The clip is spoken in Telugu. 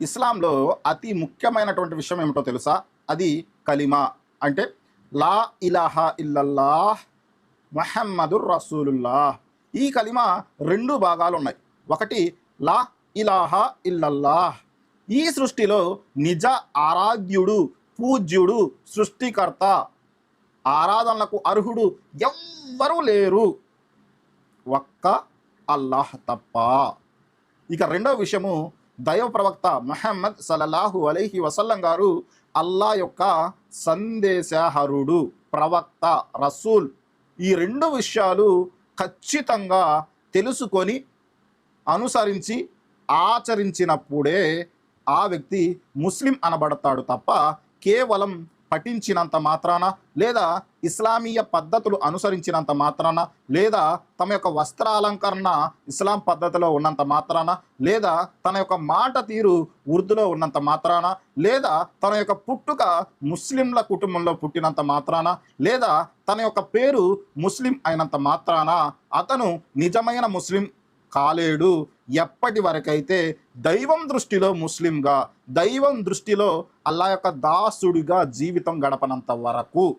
ఇస్లాంలో అతి ముఖ్యమైనటువంటి విషయం ఏమిటో తెలుసా? అది కలిమా. అంటే లా ఇలాహా ఇల్లల్లాహ్ మహమ్మదుర్ రసూలుల్లాహ్. ఈ కలిమా రెండు భాగాలు ఉన్నాయి. ఒకటి లా ఇలాహా ఇల్లల్లాహ్. ఈ సృష్టిలో నిజ ఆరాధ్యుడు పూజ్యుడు సృష్టికర్త ఆరాధనలకు అర్హుడు ఎవ్వరూ లేరు. ఒక్క అల్లాహ్ తప్ప. ఇక రెండవ విషయము దైవ ప్రవక్త మహమ్మద్ సలల్లాహు అలైహి వసల్లం గారు అల్లా యొక్క సందేశహరుడు ప్రవక్త రసూల్ ఈ రెండు విషయాలు ఖచ్చితంగా తెలుసుకొని అనుసరించి ఆచరించినప్పుడే ఆ వ్యక్తి ముస్లిం అనబడతాడు తప్ప కేవలం పఠించినంత మాత్రాన లేదా ఇస్లామీయ పద్ధతులు అనుసరించినంత మాత్రాన లేదా తమ యొక్క వస్త్రాలంకరణ ఇస్లాం పద్ధతిలో ఉన్నంత మాత్రాన లేదా తన యొక్క మాట తీరు ఉర్దూలో ఉన్నంత మాత్రాన లేదా తన యొక్క పుట్టుక ముస్లింల కుటుంబంలో పుట్టినంత మాత్రాన లేదా తన యొక్క పేరు ముస్లిం అయినంత మాత్రాన అతను నిజమైన ముస్లిం కాలేడు. ఎప్పటి వరకైతే దైవం దృష్టిలో ముస్లింగా దైవం దృష్టిలో అల్లా యొక్క దాసుడిగా జీవితం గడపనంత వరకు